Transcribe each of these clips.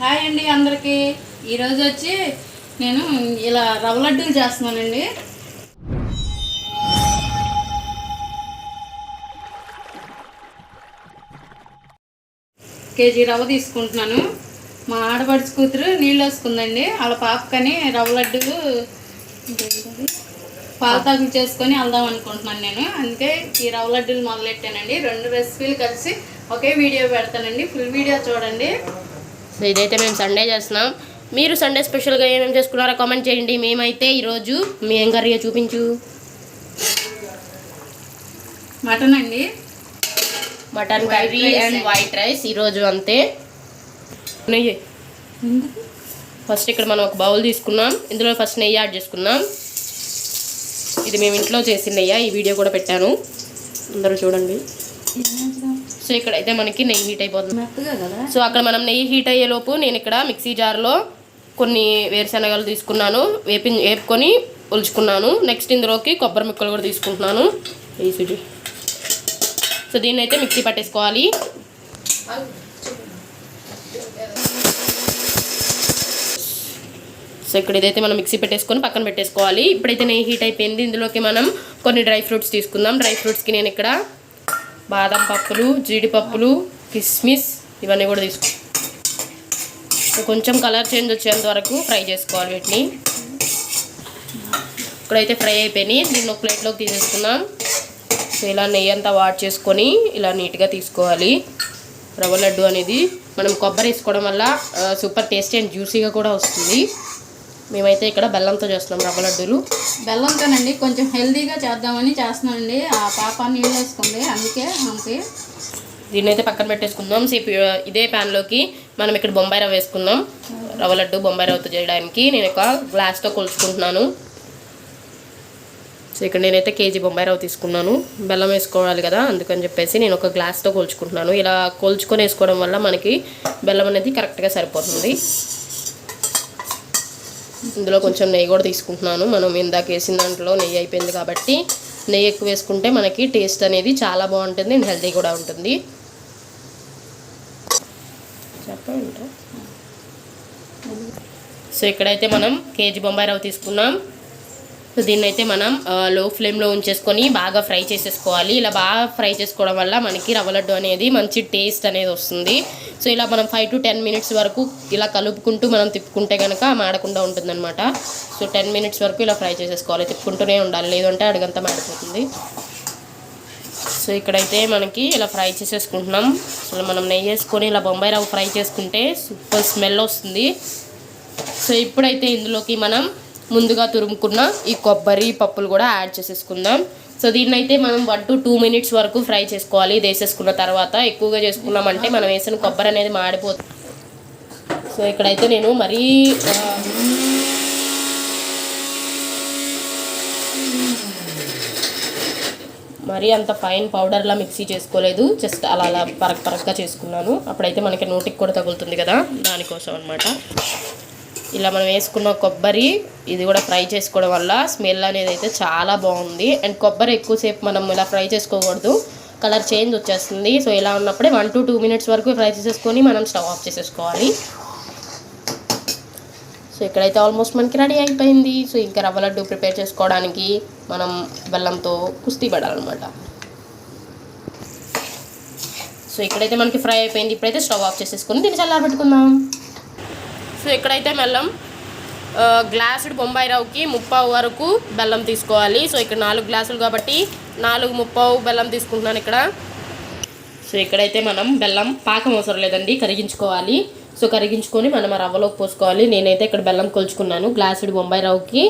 Hi అండి అందరికీ. ఈరోజు వచ్చి నేను ఇలా రవ్వ లడ్డూలు చేస్తున్నానండి. కేజీ రవ్వ తీసుకుంటున్నాను. మా ఆడపడుచు కూతురు నీళ్ళు వేసుకుందండి. వాళ్ళ పాపకని రవ్వ లడ్డూలు పాతాకులు పాలతాకులు చేసుకొని వెళ్దాం అనుకుంటున్నాను నేను. అందుకే ఈ రవ్వ లడ్డూలు మొదలెట్టానండి. రెండు రెసిపీలు కలిసి ఒకే వీడియో పెడతానండి. ఫుల్ వీడియో చూడండి. సో ఇదైతే మేము సండే చేస్తున్నాం. మీరు సండే స్పెషల్గా ఏమేమి చేసుకున్నారో కామెంట్ చేయండి. మేమైతే ఈరోజు మీ ఏం కర్రీ చూపించు. మటన్ అండి. Mutton curry. And. White rice ఈరోజు అంతే. నెయ్యి. ఫస్ట్ ఇక్కడ మనం ఒక బౌల్ తీసుకున్నాం. ఇందులో ఫస్ట్ నెయ్యి యాడ్ చేసుకుందాం. ఇది మేము ఇంట్లో చేసిన నెయ్యి? ఈ వీడియో కూడా పెట్టాను. అందరూ చూడండి. సో ఇక్కడైతే మనకి నెయ్యి హీట్ అయిపోతుంది. సో అక్కడ మనం నెయ్యి హీట్ అయ్యేలోపు నేను ఇక్కడ మిక్సీ జార్లో కొన్ని వేరుశనగలు తీసుకున్నాను వేపి వేపుకొని ఉల్చుకున్నాను నెక్స్ట్ ఇందులోకి కొబ్బరి ముక్కలు కూడా తీసుకుంటున్నాను. ఈ సుజి సో దీన్ని అయితే మిక్సీ పట్టేసుకోవాలి. సో ఇక్కడ ఇదైతే మనం మిక్సీ పెట్టేసుకొని పక్కన పెట్టేసుకోవాలి. ఇప్పుడైతే నెయ్యి హీట్ అయిపోయింది. ఇందులోకి మనం కొన్ని డ్రై ఫ్రూట్స్ తీసుకుందాం. డ్రై ఫ్రూట్స్కి నేను ఇక్కడ బాదం పప్పులు జీడిపప్పులు కిస్మిస్ ఇవన్నీ కూడా తీసుకో. కొంచెం కలర్ చేంజ్ వచ్చేంత వరకు ఫ్రై చేసుకోవాలి వీటిని. ఇక్కడైతే ఫ్రై అయిపోయినాయి. దీన్ని ఒక ప్లేట్లోకి తీసేసుకుందాం. సో ఇలా నెయ్యి అంతా వాట్ చేసుకొని ఇలా నీట్గా తీసుకోవాలి. రవ్వ లడ్డు అనేది. మనం కొబ్బరి వేసుకోవడం వల్ల సూపర్ టేస్టీ అండ్ జ్యూసీగా కూడా వస్తుంది. మేమైతే ఇక్కడ బెల్లంతో చేస్తున్నాం రవ్వ లడ్డూలు. బెల్లంతోనండి కొంచెం హెల్తీగా చేద్దామని చేస్తున్నానండి. ఆ పాప నీళ్ళు వేసుకుంది అందుకే ఆమెకి దీన్ని అయితే పక్కన పెట్టేసుకుందాం. సేపు ఇదే ప్యాన్లోకి మనం ఇక్కడ బొంబాయి రవ్వ వేసుకుందాం. రవ్వ లడ్డు బొంబాయి రవ్వతో చేయడానికి నేను ఒక గ్లాస్తో కొలుచుకుంటున్నాను. సో ఇక్కడ నేనైతే కేజీ బొంబాయి రవ్వ తీసుకున్నాను. బెల్లం వేసుకోవాలి కదా అందుకని చెప్పేసి నేను ఒక గ్లాస్తో కొలుచుకుంటున్నాను. ఇలా కొలుచుకొని వేసుకోవడం వల్ల మనకి బెల్లం అనేది కరెక్ట్గా సరిపోతుంది. ఇందులో కొంచెం నెయ్యి కూడా తీసుకుంటున్నాను. మనం ఇందాక వేసిన దాంట్లో నెయ్యి అయిపోయింది కాబట్టి నెయ్యి ఎక్కువ వేసుకుంటే మనకి టేస్ట్ అనేది చాలా బాగుంటుంది అండ్ హెల్తీ కూడా ఉంటుంది. చెప్పండి. సో ఇక్కడైతే మనం కేజీ బొంబాయి రవ్వ తీసుకున్నాం. సో దీన్ని అయితే మనం లో ఫ్లేమ్లో ఉంచేసుకొని బాగా ఫ్రై చేసేసుకోవాలి. ఇలా బాగా ఫ్రై చేసుకోవడం వల్ల మనకి రవ్వ లడ్డు అనేది మంచి టేస్ట్ అనేది వస్తుంది. సో ఇలా మనం ఫైవ్ టు టెన్ మినిట్స్ వరకు ఇలా కలుపుకుంటూ మనం తిప్పుకుంటే కనుక మాడకుండా ఉంటుందన్నమాట. సో టెన్ మినిట్స్ వరకు ఇలా ఫ్రై చేసేసుకోవాలి. తిప్పుకుంటూనే ఉండాలి. లేదంటే అడుగంతా మాడిపోతుంది. సో ఇక్కడైతే మనకి ఇలా ఫ్రై చేసేసుకుంటున్నాం. అసలు మనం నెయ్యి వేసుకొని ఇలా బొంబాయి రవ్వ ఫ్రై చేసుకుంటే సూపర్ స్మెల్ వస్తుంది. సో ఇప్పుడైతే ఇందులోకి మనం ముందుగా తురుముకున్న ఈ కొబ్బరి పప్పులు కూడా యాడ్ చేసేసుకుందాం. సో దీన్నైతే మనం వన్ టు టూ మినిట్స్ వరకు ఫ్రై చేసుకోవాలి. ఇది వేసేసుకున్న తర్వాత ఎక్కువగా చేసుకున్నామంటే మనం వేసిన కొబ్బరి అనేది మాడిపోతుంది సో ఇక్కడైతే నేను మరీ మరీ అంత ఫైన్ పౌడర్లా మిక్సీ చేసుకోలేదు. జస్ట్ అలా అలా పరక్ పరక్గా చేసుకున్నాను. అప్పుడైతే మనకి నోటికి కూడా తగులుతుంది కదా దానికోసం అనమాట ఇలా మనం వేసుకున్న కొబ్బరి ఇది కూడా ఫ్రై చేసుకోవడం వల్ల స్మెల్ అనేది అయితే చాలా బాగుంది. అండ్ కొబ్బరి ఎక్కువసేపు మనం ఇలా ఫ్రై చేసుకోకూడదు. కలర్ చేంజ్ వచ్చేస్తుంది. సో ఇలా ఉన్నప్పుడే వన్ టు టూ మినిట్స్ వరకు ఫ్రై చేసేసుకొని మనం స్టవ్ ఆఫ్ చేసేసుకోవాలి. సో ఇక్కడైతే ఆల్మోస్ట్ మనకి రెడీ అయిపోయింది. సో ఇంకా రవ్వ లడ్డు ప్రిపేర్ చేసుకోవడానికి మనం బెల్లంతో కుస్తీ పడాలన్నమాట. సో ఇక్కడైతే మనకి ఫ్రై అయిపోయింది. ఇప్పుడైతే స్టవ్ ఆఫ్ చేసేసుకొని దీన్ని చల్లారబెట్టుకుందాం. సో ఇక్కడైతే బెల్లం గ్లాసుడు బొంబాయి రవ్వకి ముప్పావు వరకు బెల్లం తీసుకోవాలి. సో ఇక్కడ నాలుగు గ్లాసులు కాబట్టి నాలుగు ముప్పావు బెల్లం తీసుకుంటున్నాను ఇక్కడ. సో ఇక్కడైతే మనం బెల్లం పాకం అవసరం లేదండి కరిగించుకోవాలి. సో కరిగించుకొని మనం ఆ రవ్వలోకి పోసుకోవాలి. నేనైతే ఇక్కడ బెల్లం కొలుచుకున్నాను. గ్లాసుడు బొంబాయి రవ్వకి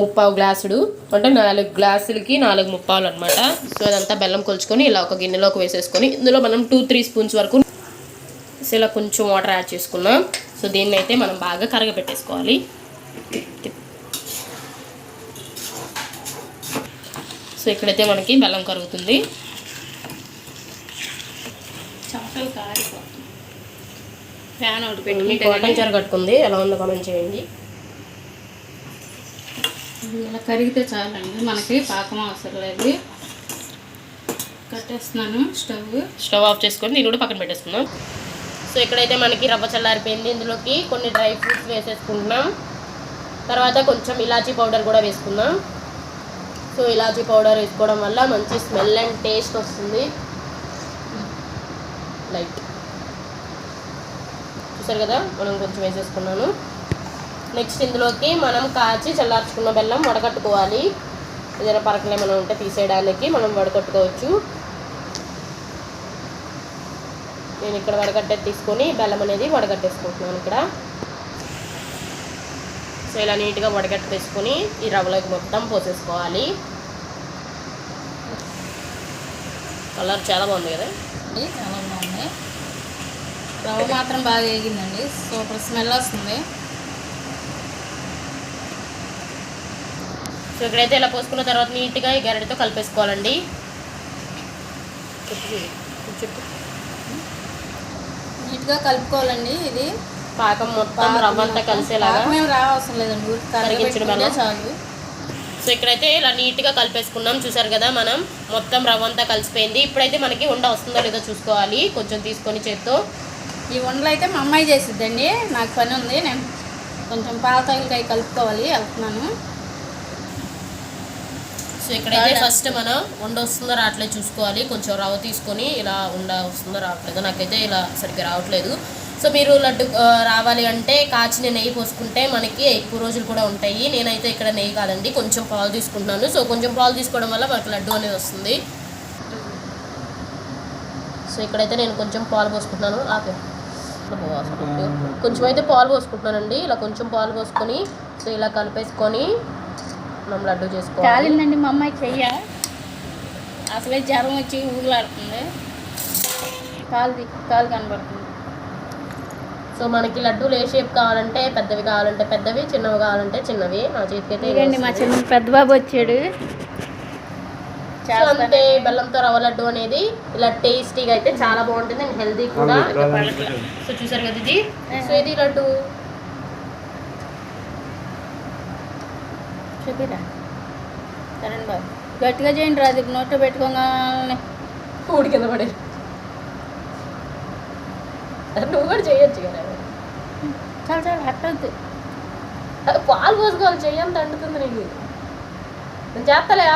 ముప్పావు గ్లాసుడు అంటే నాలుగు గ్లాసులకి నాలుగు ముప్పావులు అనమాట సో అదంతా బెల్లం కొలుచుకొని ఇలా ఒక గిన్నెలోకి వేసేసుకొని ఇందులో మనం టూ త్రీ స్పూన్స్ వరకు సో ఇలా కొంచెం వాటర్ యాడ్ చేసుకున్నాం. సో దీన్ని అయితే మనం బాగా కరగబెట్టేసుకోవాలి. సో ఇక్కడైతే మనకి బెల్లం కరుగుతుంది. కారిపోతుంది ఫ్యాన్ ఒకటి కాటన్ చీర కట్టుకుంది. ఎలా ఉందో కామెంట్ చేయండి. ఇలా కరిగితే చాలండి. మనకి పాకం అవసరం లేదు. కట్టేస్తున్నాను. స్టవ్. స్టవ్ ఆఫ్ చేసుకొని దీన్ని కూడా పక్కన పెట్టేసుకుందాం. సో ఇక్కడైతే మనకి రవ్వ చల్లారిపోయింది ఇందులోకి కొన్ని డ్రై ఫ్రూట్స్ వేసేసుకుంటున్నాం. తర్వాత కొంచెం ఇలాచీ పౌడర్ కూడా వేసుకుందాం. సో ఇలాచీ పౌడర్ వేసుకోవడం వల్ల మంచి స్మెల్ అండ్ టేస్ట్ వస్తుంది. లైట్ చూసారు కదా మనం కొంచెం వేసేసుకున్నాను. నెక్స్ట్ ఇందులోకి మనం కాచి చల్లార్చుకున్న బెల్లం వడకట్టుకోవాలి. ఏదైనా పరకలు ఏమైనా ఉంటే తీసేయడానికి మనం వడకట్టుకోవచ్చు. నేను ఇక్కడ వడగట్టేది తీసుకొని బెల్లం అనేది వడగట్టేసుకుంటున్నాను ఇక్కడ. సో ఇలా నీట్గా వడగట్టేసుకొని ఈ రవ్వలోకి మొత్తం పోసేసుకోవాలి. కలర్ చాలా బాగుంది కదా? చాలా బాగుంది. రవ్వ మాత్రం బాగా వేగిందండి. సూపర్ స్మెల్ వస్తుంది. సో ఇక్కడైతే ఇలా పోసుకున్న తర్వాత నీట్గా ఈ గరిటతో కలిపేసుకోవాలండి. చెప్పు. చెప్పు. నీట్గా కలుపుకోవాలండి ఇది. పాకం మొత్తం రవ్వ అంతా కలిసేలాగా ఏం రావసరం లేదండి కరిగించడం? చాలు. సో ఇక్కడైతే ఇలా నీట్గా కలిపేసుకున్నాం చూసారు కదా మనం. మొత్తం రవ్వ అంతా కలిసిపోయింది. ఇప్పుడైతే మనకి ఉండ వస్తుందో లేదో చూసుకోవాలి. కొంచెం తీసుకొని చేత్తో. ఈ వంటలు అయితే మా అమ్మాయి చేసిద్దండి. నాకు పని ఉంది. నేను కొంచెం పాల తగిలికాయ కలుపుకోవాలి వెళ్తున్నాను. సో ఇక్కడైతే ఫస్ట్ మనం ఉండ వస్తుందో రావట్లేదు చూసుకోవాలి. కొంచెం రవ్వ తీసుకొని ఇలా ఉండ వస్తుందో రావట్లేదు. నాకైతే ఇలా సరిగ్గా రావట్లేదు. సో మీరు లడ్డు రావాలి అంటే కాచిన నెయ్యి పోసుకుంటే మనకి ఎక్కువ రోజులు కూడా ఉంటాయి. నేనైతే ఇక్కడ నెయ్యి కాదండి కొంచెం పాలు తీసుకుంటున్నాను. సో కొంచెం పాలు తీసుకోవడం వల్ల మనకి లడ్డు అనేది వస్తుంది. సో ఇక్కడైతే నేను కొంచెం పాలు పోసుకుంటున్నాను. ఆపే. కొంచెం అయితే పాలు పోసుకుంటున్నానండి. ఇలా కొంచెం పాలు పోసుకొని సో ఇలా కలిపేసుకొని మనం లడ్డు చేసుకోవాలి. కాలిందండి మా అమ్మాయి చెయ్య. అసలే జ్వరం వచ్చి ఊగులాడుతుంది కాలు ది- కాలు కనబడుతుంది. సో మనకి లడ్డూలు ఏ షేప్ కావాలంటే పెద్దవి కావాలంటే పెద్దవి చిన్నవి కావాలంటే చిన్నవి. నా చేతికి అయితే మా చిన్న పెద్ద బాబు వచ్చాడు అంతే బెల్లంతో రవ్వ లడ్డు అనేది ఇలా టేస్టీగా అయితే చాలా బాగుంటుంది అండ్ హెల్తీ కూడా. సో చూసారు కదా ఇది? సో ఇది లడ్డు. చూపిరా. సరే బాబు గట్టిగా చేయండి రాదు నోట్లో పెట్టుకోగానే. ఊడి కింద పడే నువ్వు కూడా చేయొచ్చు కదా. చాలా చాలా అట్టద్దు. పాలు పోసుకోవాలి చెయ్యంత అంటుతుంది నీకు. నేను చేస్తలే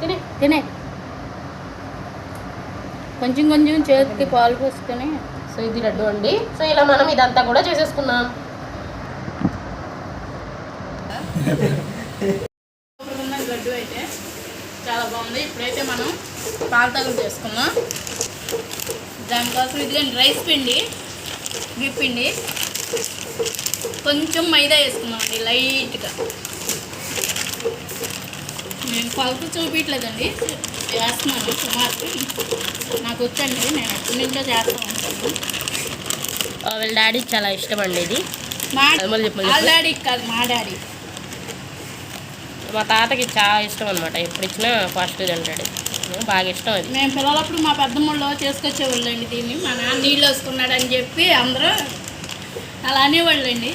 తిని. తినే. కొంచెం కొంచెం చేతికి పాలు పోసుకొని. సో ఇది లడ్డు అండి. సో ఇలా మనం ఇదంతా కూడా చేసేసుకున్నాం లడ్డు అయితే చాలా బాగుంది ఇప్పుడైతే మనం పాలు తగులు చేసుకుందాం దానికోసం ఇదిగండి రైస్ పిండి పిండి. కొంచెం మైదా వేసుకున్నాం అండి లైట్గా. నేను కొలత చూపించలేదండి వేస్తున్నాను సుమారు నాకు వచ్చండి నేను ఎప్పటి నుంచో చేస్తూ ఉంటాను. వీళ్ళ డాడీకి చాలా ఇష్టం అండి ఇది. మా. డాడీకి కాదు మా డాడీ. మా తాతకి చాలా ఇష్టం అనమాట ఎప్పుడు ఇచ్చినా ఫాస్ట్ తింటాడు. బాగా ఇష్టం అది. మేము పిల్లలప్పుడు మా పెద్దమ్మళ్ళు చేసుకొచ్చేవాళ్ళండి దీన్ని. మా నాన్న నీళ్ళు వేసుకున్నాడని చెప్పి అందరూ అలా అనేవాళ్ళండి.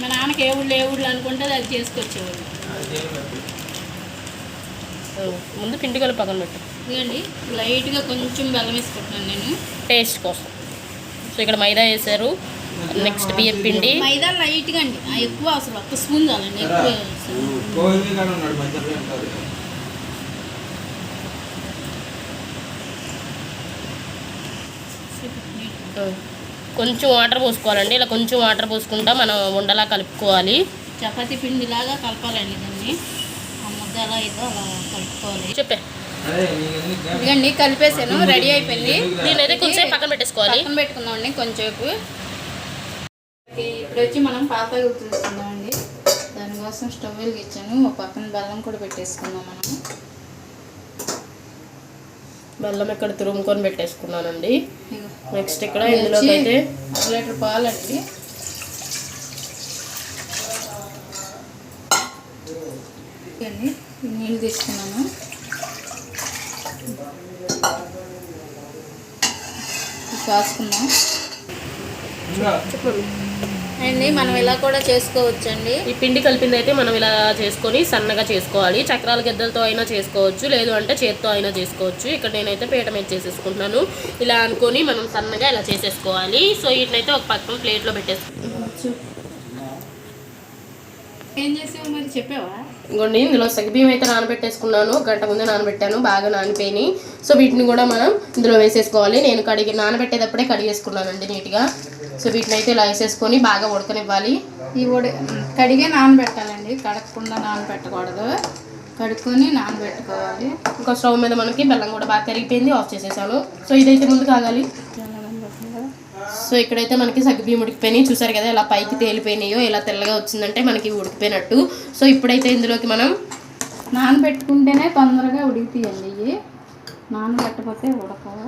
మా నాన్నకి ఏ ఊళ్ళు ఏ ఊళ్ళు అనుకుంటే అది చేసుకొచ్చేవాళ్ళు ముందు పిండి కలిపి పక్కన పెట్టు. ఇదిగండి లైట్గా కొంచెం బెల్లం వేసుకుంటున్నాను నేను. టేస్ట్ కోసం. సో ఇక్కడ మైదా వేసారు. నెక్స్ట్ బియ్యం పిండి. మైదా లైట్గా అండి. ఎక్కువ అవసరం ఒక్క స్పూన్ చాలండి ఎక్కువ కొంచెం వాటర్ పోసుకోవాలండి. ఇలా కొంచెం వాటర్ పోసుకుంటా మనం ఉండలా కలుపుకోవాలి. చపాతీ పిండిలాగా కలపాలండి దాన్ని. ఆ ముద్ద ఎలా అయిందో అలా కలుపుకోవాలి. చెప్పే? ఇదిగండి కలిపేసాను రెడీ అయిపోయింది. దీని అయితే కొంచెం పక్కన పెట్టేసుకోవాలి. పక్కన పెట్టుకుందామండి కొంచెంసేపు. ఇప్పుడు వచ్చి మనం పాపయ్య తీసుకుందామండి దానికోసం స్టవ్ వెలిగించాను. ఒక పక్కన బెల్లం కూడా పెట్టేసుకుందాం మనం. బెల్లం ఇక్కడ తురుముకొని పెట్టేసుకున్నానండి. నెక్స్ట్ ఇక్కడ ఇది ఇందులోకి అయితే లీటర్ పాలండి. నీళ్ళు తీసుకున్నాను. ఇంకా చెప్పండి. అండి మనం ఇలా కూడా చేసుకోవచ్చండి. ఈ పిండి కలిపింది అయితే మనం ఇలా చేసుకొని సన్నగా చేసుకోవాలి. చక్రాల గిద్దలతో అయినా చేసుకోవచ్చు లేదు అంటే చేత్తో అయినా చేసుకోవచ్చు. ఇక్కడ నేనైతే పీట మీద చేసేసుకుంటున్నాను. ఇలా అనుకొని మనం సన్నగా ఇలా చేసేసుకోవాలి. సో వీటినైతే ఒక పక్కన ప్లేట్లో పెట్టేసుకోవచ్చు ఏం చేసావు మరి? చెప్పావా? ఇంకోండి ఇందులో సగ్బియ్యం అయితే నానబెట్టేసుకున్నాను. గంట ముందే నానబెట్టాను. బాగా నానిపోయినాయి. సో వీటిని కూడా మనం ఇందులో వేసేసుకోవాలి. నేను కడిగి నానబెట్టేటప్పుడే కడిగేసుకున్నానండి నీట్గా. సో వీటిని అయితే ఇలా వేసేసుకొని బాగా ఉడకనివ్వాలి. ఈ ఉడి కడిగే నానబెట్టాలండి. కడగకుండా నానబెట్టకూడదు. కడుక్కొని నానబెట్టుకోవాలి. ఇంకా స్టవ్ మీద మనకి బెల్లం కూడా బాగా కరిగిపోయింది ఆఫ్ చేసేసాను. సో ఇదైతే ముందు కాగాలి సో ఇక్కడైతే మనకి సగ్గుబియ్యం ఉడికిపోయినాయి. చూసారు కదా ఇలా పైకి తేలిపోయినాయో ఇలా తెల్లగా వచ్చిందంటే మనకి ఉడికిపోయినట్టు. సో ఇప్పుడైతే ఇందులోకి మనం నానబెట్టుకుంటేనే తొందరగా ఉడికిపోయండి ఇవి. నానబెట్టకపోతే ఉడకవా.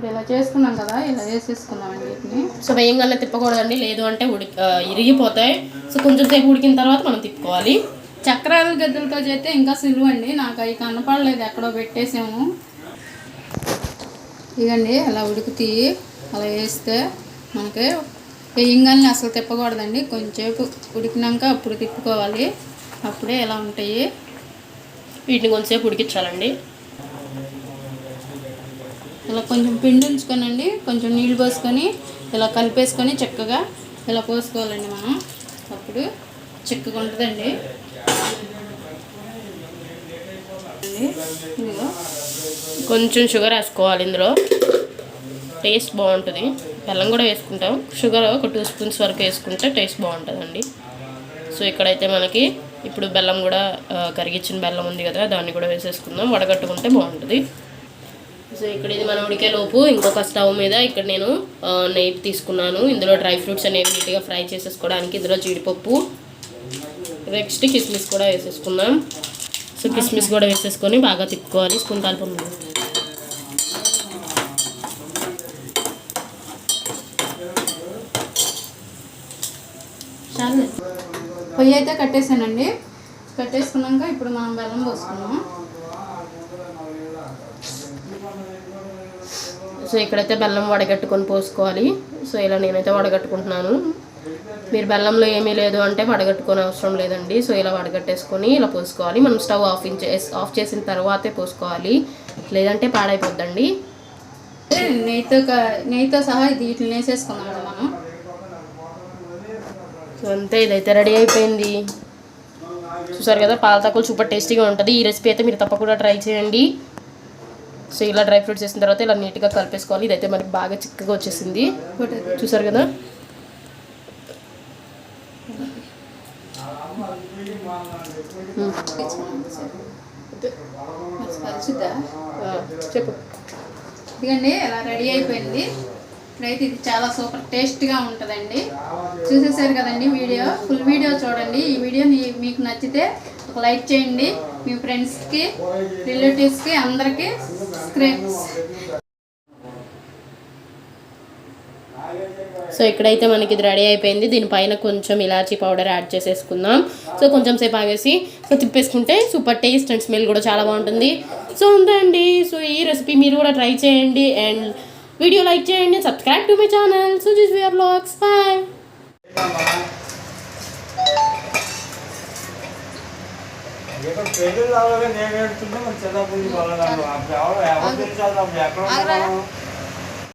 ఇప్పుడు ఇలా చేసుకున్నాం కదా ఇలా వేసేసుకున్నామండి వీటిని సో వేయంగానే తిప్పకూడదండి లేదు అంటే ఉడికి ఆ, ఇరిగిపోతాయి. సో కొంచెం సేపు ఉడికిన తర్వాత మనం తిప్పుకోవాలి. చక్రాల గద్దలతో చేస్తే ఇంకా సులువు అండి నాకు అవి కనపడలేదు ఎక్కడో పెట్టేసాము ఇదండి అలా ఉడుకుతాయి అలా వేస్తే మనకి వేయంగానే అసలు తిప్పకూడదండి. కొంచెంసేపు ఉడికినాక అప్పుడు తిప్పుకోవాలి. అప్పుడే ఎలా ఉంటాయి? వీటిని కొంచెంసేపు ఉడికించాలండి. ఇలా కొంచెం పిండి ఉంచుకొనండి. కొంచెం నీళ్ళు పోసుకొని ఇలా కలిపేసుకొని చక్కగా ఇలా పోసుకోవాలండి మనం. అప్పుడు చిక్కగా ఉంటుందండి. కొంచెం షుగర్ వేసుకోవాలి ఇందులో. టేస్ట్ బాగుంటుంది. బెల్లం కూడా వేసుకుంటాం. షుగర్ ఒక టూ స్పూన్స్ వరకు వేసుకుంటే టేస్ట్ బాగుంటుందండి. సో ఇక్కడైతే మనకి ఇప్పుడు బెల్లం కూడా కరిగించిన బెల్లం ఉంది కదా దాన్ని కూడా వేసేసుకుందాం. వడగట్టుకుంటే బాగుంటుంది. సో ఇక్కడ ఇది మనం ఉడికే లోపు ఇంకొక స్టవ్ మీద ఇక్కడ నేను నెయ్యి తీసుకున్నాను. ఇందులో డ్రై ఫ్రూట్స్ అనేవి నీట్గా ఫ్రై చేసేసుకోవడానికి ఇందులో జీడిపప్పు నెక్స్ట్ కిస్మిస్ కూడా వేసేసుకున్నాం సో కిస్మిస్ కూడా వేసేసుకొని బాగా తిప్పుకోవాలి. స్పూన్ కలపం పొయ్యి అయితే కట్టేసానండి. కట్టేసుకున్నాక ఇప్పుడు మనం బెల్లం పోసుకున్నాం సో ఇక్కడైతే బెల్లం వడగట్టుకొని పోసుకోవాలి. సో ఇలా నేనైతే వడగట్టుకుంటున్నాను. మీరు బెల్లంలో ఏమీ లేదు అంటే వడగట్టుకొని అవసరం లేదండి. సో ఇలా వడగట్టేసుకొని ఇలా పోసుకోవాలి. మనం స్టవ్ ఆఫ్ చేసి ఆఫ్ చేసిన తర్వాతే పోసుకోవాలి. లేదంటే పాడైపోద్దండి. నెయ్యితో నెయ్యితో సహా వీటిని వేసేసుకున్నాం మనం. సో అంతే ఇదైతే రెడీ అయిపోయింది. చూసారు కదా పాల తక్కువ సూపర్ టేస్టీగా ఉంటుంది. ఈ రెసిపీ అయితే మీరు తప్పకుండా ట్రై చేయండి. సో ఇలా డ్రై ఫ్రూట్స్ వేసిన తర్వాత ఇలా నీట్గా కలిపేసుకోవాలి. ఇదైతే మనకి బాగా చిక్కగా వచ్చేసింది. చూసారు కదా? చెప్పు. ఇదిగండి ఇలా రెడీ అయిపోయింది. ఇప్పుడైతే ఇది చాలా సూపర్ టేస్ట్గా ఉంటుందండి. చూసేసారు కదండి వీడియో? ఫుల్ వీడియో చూడండి. ఈ వీడియో మీకు నచ్చితే ఒక లైక్ చేయండి. మీ ఫ్రెండ్స్కి రిలేటివ్స్కి అందరికీ సో ఇక్కడైతే మనకి ఇది రెడీ అయిపోయింది. దీనిపైన కొంచెం ఇలాచీ పౌడర్ యాడ్ చేసేసుకుందాం. సో కొంచెం సేపు ఆగేసి సో తిప్పేసుకుంటే సూపర్ టేస్ట్ అండ్ స్మెల్ కూడా చాలా బాగుంటుంది. సో ఉందండి. సో ఈ రెసిపీ మీరు కూడా ట్రై చేయండి అండ్ వీడియో లైక్ చేయండి. Subscribe to my channel Suji's we're blogs bye పెళ్ళి రావాలని నేను ఏడుతుంటే మరి చిన్నప్పుడు ఎవరు ఎవరు ఎక్కడ